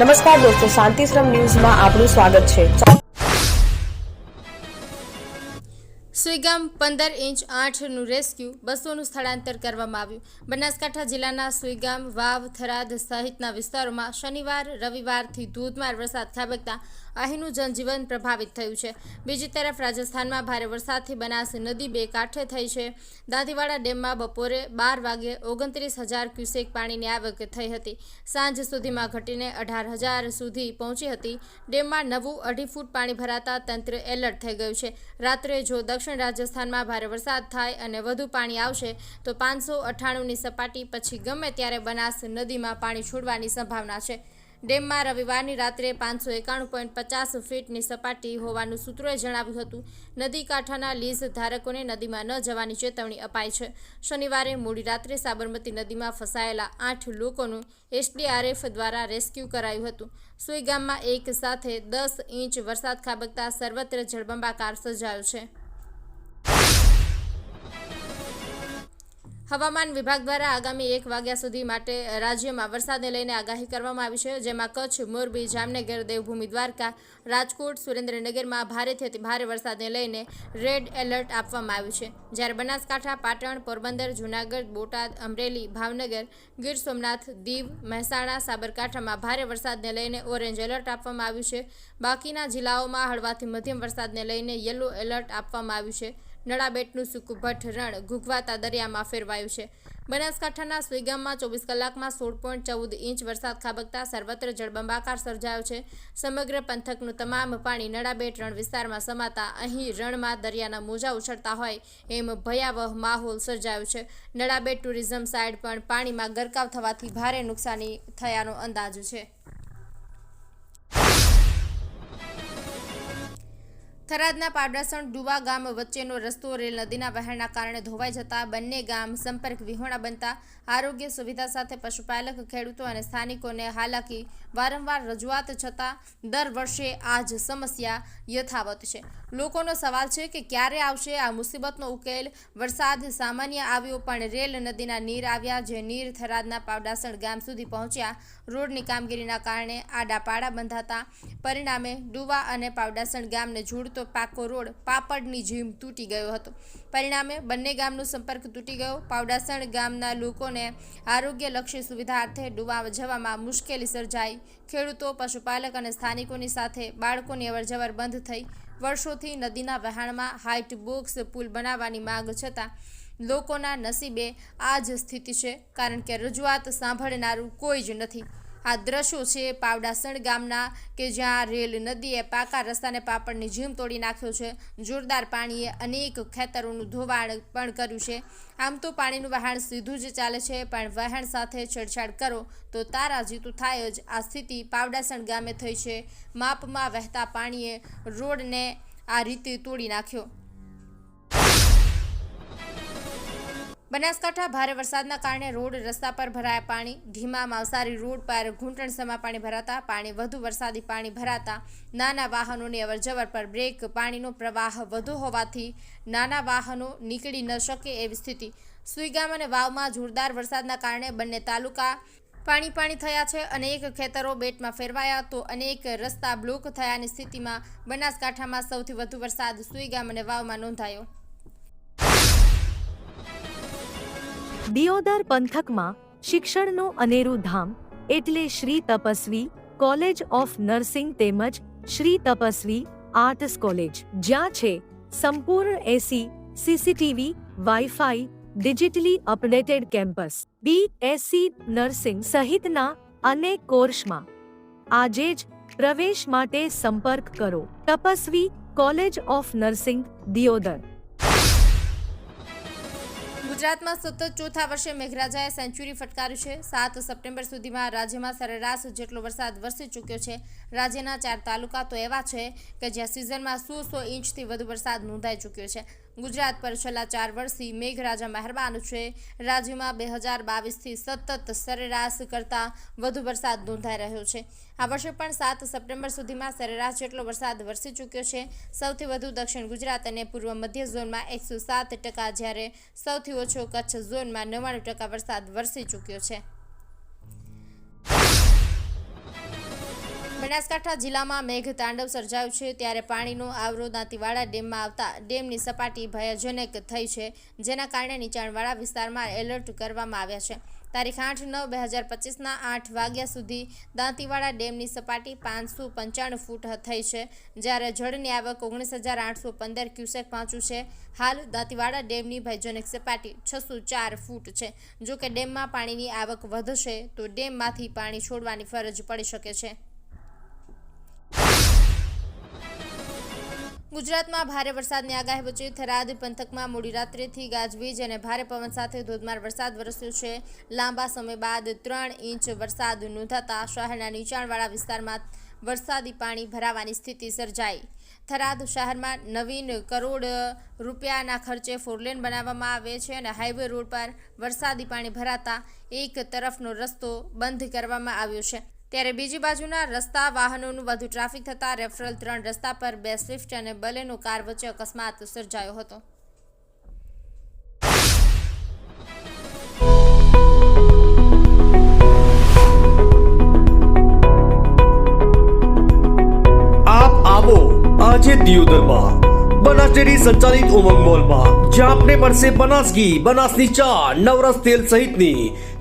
નમસ્કાર દોસ્તો શાંતિશ્રમ ન્યૂઝમાં આપનું સ્વાગત છે. સુઈગામ પંદર ઇંચ આઠનું રેસ્ક્યુ બસોનું સ્થળાંતર કરવામાં આવ્યું. બનાસકાંઠા જિલ્લાના સુઈગામ વાવ, થરાદ સહિતના વિસ્તારોમાં શનિવાર, રવિવારથી ધોધમાર વરસાદ ખાબકતા અહીંનું જનજીવન પ્રભાવિત થયું છે. બીજી તરફ રાજસ્થાનમાં ભારે વરસાદથી બનાસ નદી બે કાંઠે થઈ છે. દાંતીવાડા ડેમમાં બપોરે બાર વાગે ઓગણત્રીસ હજાર ક્યુસેક પાણીની આવક થઈ હતી. સાંજ સુધીમાં ઘટીને અઢાર હજાર સુધી પહોંચી હતી. ડેમમાં નવું અઢી ફૂટ પાણી ભરાતા તંત્ર એલર્ટ થઈ ગયું છે. રાત્રે જો દક્ષિણ રાજસ્થાનમાં ભારે વરસાદ થાય અને વધુ પાણી આવશે, તો પાંચસો અઠ્ઠાણુંની સપાટી પછી ગમે ત્યારે બનાસ નદીમાં પાણી છોડવાની સંભાવના છે. ડેમમાં રવિવારની રાત્રે પાંચસો એકાણું પોઈન્ટ પચાસ ફીટની સપાટી હોવાનું સૂત્રોએ જણાવ્યું હતું. નદી કાંઠાના લીઝ ધારકોને નદીમાં ન જવાની ચેતવણી અપાઈ છે. શનિવારે મોડી રાત્રે સાબરમતી નદીમાં ફસાયેલા આઠ લોકોનું એસડીઆરએફ દ્વારા રેસ્ક્યુ કરાયું હતું. સુઈ ગામમાં એક સાથે દસ ઇંચ વરસાદ ખાબકતા સર્વત્ર જળબંબાકાર સર્જાયો છે. હવામાન વિભાગ દ્વારા આગામી એક વાગ્યા સુધી માટે રાજ્યમાં વરસાદને લઈને આગાહી કરવામાં આવી છે, જેમાં કચ્છ, મોરબી, જામનગર, દેવભૂમિ, દ્વારકા, રાજકોટ, સુરેન્દ્રનગરમાં ભારેથી ભારે વરસાદને લઈને રેડ એલર્ટ આપવામાં આવ્યું છે. જ્યારે બનાસકાંઠા, પાટણ, પોરબંદર, જૂનાગઢ, બોટાદ, અમરેલી, ભાવનગર, ગીર સોમનાથ, દીવ, મહેસાણા, સાબરકાંઠામાં ભારે વરસાદને લઈને ઓરેન્જ એલર્ટ આપવામાં આવ્યું છે. બાકીના જિલ્લાઓમાં હળવાથી મધ્યમ વરસાદને લઈને યલો એલર્ટ આપવામાં આવ્યું છે. નળાબેટનું સુકુભઠ્ઠ રણ ઘૂઘવાતા દરિયામાં ફેરવાયું છે. બનાસકાંઠાના સુઈગામમાં ચોવીસ કલાકમાં સોળ પોઈન્ટ ચૌદ ઇંચ વરસાદ ખાબકતા સર્વત્ર જળબંબાકાર સર્જાયો છે. સમગ્ર પંથકનું તમામ પાણી નળાબેટ રણ વિસ્તારમાં સમાતા અહીં રણમાં દરિયાના મોજા ઉછળતા હોય એમ ભયાવહ માહોલ સર્જાયો છે. નળાબેટ ટુરિઝમ સાઇડ પણ પાણીમાં ગરકાવ થવાથી ભારે નુકસાની થયાનો અંદાજ છે. થરાદના પાડાસણ ડુવા ગામ વચ્ચેનો રસ્તો રેલ નદીના વહેણના કારણે ધોવાઈ જતા બંને ગામ સંપર્ક વિહોણા બનતા આરોગ્ય સુવિધા સાથે પશુપાલક, ખેડૂતો અને સ્થાનિકોને હાલાકી વારંવાર રજૂઆત છતાં દર વર્ષે આ જ સમસ્યા યથાવત છે. લોકોનો સવાલ છે કે ક્યારે આવશે આ મુસીબતનો ઉકેલ? વરસાદ સામાન્ય આવ્યો પણ રેલ નદીના નીર આવ્યા જે નીર થરાદના પાવડાસણ ગામ સુધી પહોંચ્યા. રોડની કામગીરીના કારણે આડાપાડા બંધાતા પરિણામે ડુવા અને પાવડાસણ ગામને જોડતો પાકો રોડ પાપડની જીમ તૂટી ગયો હતો. પરિણામે બંને ગામનો સંપર્ક તૂટી ગયો. પાવડાસણ ગામના લોકોને આરોગ્યલક્ષી સુવિધા અર્થે ડુવા જવામાં મુશ્કેલી સર્જાઈ. ખેડૂતો, પશુપાલક અને સ્થાનિકોની સાથે બાળકોની અવરજવર બંધ થઈ. વર્ષોથી નદીના વહાણમાં હાઇટ બોક્સ પુલ બનાવવાની માંગ છતાં લોકોના નસીબે આ જ સ્થિતિ છે. કારણ કે રજૂઆત સાંભળનારું કોઈ જ નથી. આ દ્રશ્યો છે પાવડાસણ ગામના કે જ્યાં રેલ નદીએ પાકા રસ્તાને પાપડની જીમ તોડી નાખ્યો છે. જોરદાર પાણીએ અનેક ખેતરોનું ધોવાણ પણ કર્યું છે. આમ તો પાણીનું વહાણ સીધું જ ચાલે છે, પણ વહાણ સાથે છેડછાડ કરો તો તારાજીતું થાય જ. આ સ્થિતિ પાવડાસણ ગામે થઈ છે. માપમાં વહેતા પાણીએ રોડને આ રીતે તોડી નાખ્યો. બનાસકાંઠા ભારે વરસાદના કારણે રોડ રસ્તા પર ભરાયા પાણી. ઢીમા માવસારી રોડ પર ઘૂંટણસમા પાણી ભરાતા, પાણી વધુ વરસાદી પાણી ભરાતા, નાના વાહનોની અવરજવર પર બ્રેક, પાણીનો પ્રવાહ વધુ હોવાથી નાના વાહનો નીકળી ન શકે એવી સ્થિતિ. સુઈગામ અને વાવમાં જોરદાર વરસાદના કારણે બંને તાલુકા પાણી પાણી થયા છે. અનેક ખેતરો બેટમાં ફેરવાયા તો અનેક રસ્તા બ્લોક થયાની સ્થિતિમાં બનાસકાંઠામાં સૌથી વધુ વરસાદ સુઈગામ અને વાવમાં નોંધાયો. દિયોદર પંથકમાં શિક્ષણનું અનેરું ધામ એટલે Shri Tapasvi college of nursing તેમજ શ્રી તપસ્વી આર્ટસ કોલેજ, જ્યાં છે સંપૂર્ણ AC, CCTV, WiFi, digitally updated campus B Sc nursing સહિતના અનેક કોર્સમાં. આજે જ પ્રવેશ માટે સંપર્ક કરો. Tapasvi college of nursing, Deodar. ગુજરાતમાં સતત ચોથા વર્ષે મેઘરાજાએ સેન્ચુરી ફટકાર્યું છે. સાત સપ્ટેમ્બર સુધીમાં રાજ્યમાં સરેરાશ જેટલો વરસાદ વરસી ચૂક્યો છે. રાજ્યના ચાર તાલુકા તો એવા છે કે જ્યાં સિઝનમાં સો સો ઇંચથી વધુ વરસાદ નોંધાઈ ચૂક્યો છે. ગુજરાત પર છેલ્લા ચાર વર્ષથી મેઘરાજા મહેરબાન છે. રાજ્યમાં બે હજાર બાવીસથી સતત સરેરાશ કરતાં વધુ વરસાદ નોંધાઈ રહ્યો છે. આ વર્ષે પણ સાત સપ્ટેમ્બર સુધીમાં સરેરાશ જેટલો વરસાદ વરસી ચૂક્યો છે. સૌથી વધુ દક્ષિણ ગુજરાત અને પૂર્વ મધ્ય ઝોનમાં એકસો સાત ટકા, જ્યારે સૌથી ઓછો કચ્છ ઝોનમાં નવ્વાણું ટકા વરસાદ વરસી ચૂક્યો છે. બનાસકાંઠા જિલ્લામાં મેઘ તાંડવ સર્જાયું છે ત્યારે પાણીનો આવરો દાંતીવાડા ડેમમાં આવતા ડેમની સપાટી ભયજનક થઈ છે, જેના કારણે નીચાણવાળા વિસ્તારમાં એલર્ટ કરવામાં આવ્યા છે. તારીખ આઠ નવ બે હજાર પચીસના આઠ વાગ્યા સુધી દાંતીવાડા ડેમની સપાટી પાંચસો પંચાણું ફૂટ થઈ છે, જ્યારે જળની આવક ઓગણીસ હજાર આઠસો પંદર ક્યુસેક પહોંચ્યું છે. હાલ દાંતીવાડા ડેમની ભયજનક સપાટી છસો ચાર ફૂટ છે. જોકે ડેમમાં પાણીની આવક વધશે, તો ડેમમાંથી પાણી છોડવાની ફરજ પડી શકે છે. ગુજરાતમાં ભારે વરસાદની આગાહી વચ્ચે થરાદ પંથકમાં મોડી રાત્રેથી ગાજવીજ અને ભારે પવન સાથે ધોધમાર વરસાદ વરસ્યો છે. લાંબા સમય બાદ ત્રણ ઇંચ વરસાદ નોંધાતા શહેરના નીચાણવાળા વિસ્તારમાં વરસાદી પાણી ભરાવાની સ્થિતિ સર્જાઈ. થરાદ શહેરમાં નવીન કરોડ રૂપિયાના ખર્ચે ફોરલેન બનાવવામાં આવે છે અને હાઈવે રોડ પર વરસાદી પાણી ભરાતા એક તરફનો રસ્તો બંધ કરવામાં આવ્યો છે. ત્યારે બીજી બાજુના રસ્તા વાહનોનું વધુ ટ્રાફિક થતાં રેફરલ ત્રણ રસ્તા પર બે સ્વિફ્ટ અને બલેનો કાર વચ્ચે અકસ્માત સર્જાયો હતો. બનાસ ડેરી સંચાલિત ઉમંગ મોલમાં. જ્યાં આપને મળશે બનાસ ઘી બનાસની ચા નવરસ તેલ સહિતની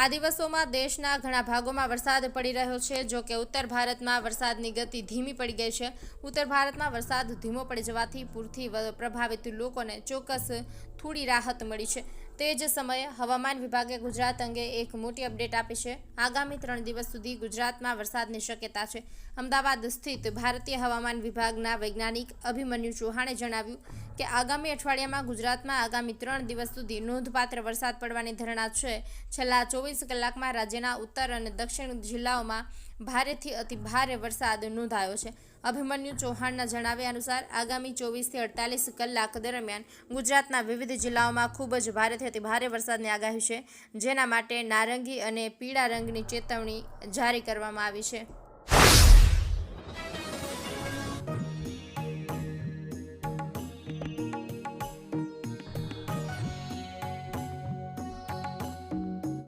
આ દિવસોમાં દેશના ઘણા ભાગોમાં વરસાદ પડી રહ્યો છે. જો કે ઉત્તર ભારતમાં વરસાદની ગતિ ધીમી પડી ગઈ છે. ઉત્તર ભારતમાં વરસાદ ધીમો પડી જવાથી પૂરથી પ્રભાવિત લોકોને ચોક્કસ થોડી રાહત મળી છે. તે જ સમયે હવામાન વિભાગે ગુજરાત અંગે એક મોટી અપડેટ આપી છે. આગામી ત્રણ દિવસ સુધી ગુજરાતમાં વરસાદની શક્યતા છે. અમદાવાદ સ્થિત ભારતીય હવામાન વિભાગના વૈજ્ઞાનિક અભિમન્યુ ચૌહાણે જણાવ્યું કે આગામી અઠવાડિયામાં ગુજરાતમાં આગામી ત્રણ દિવસ સુધી નોંધપાત્ર વરસાદ પડવાની ધારણા છે. છેલ્લા ચોવીસ કલાકમાં રાજ્યના ઉત્તર અને દક્ષિણ જિલ્લાઓમાં ભારેથી અતિ ભારે વરસાદ નોંધાયો છે. અભિમન્યુ ચૌહાણના જણાવ્યા અનુસાર, આગામી ચોવીસથી અડતાલીસ કલાક દરમિયાન ગુજરાતના વિવિધ જિલ્લાઓમાં ખૂબ જ ભારેથી અતિ ભારે વરસાદની આગાહી છે, જેના માટે નારંગી અને પીળા રંગની ચેતવણી જારી કરવામાં આવી છે.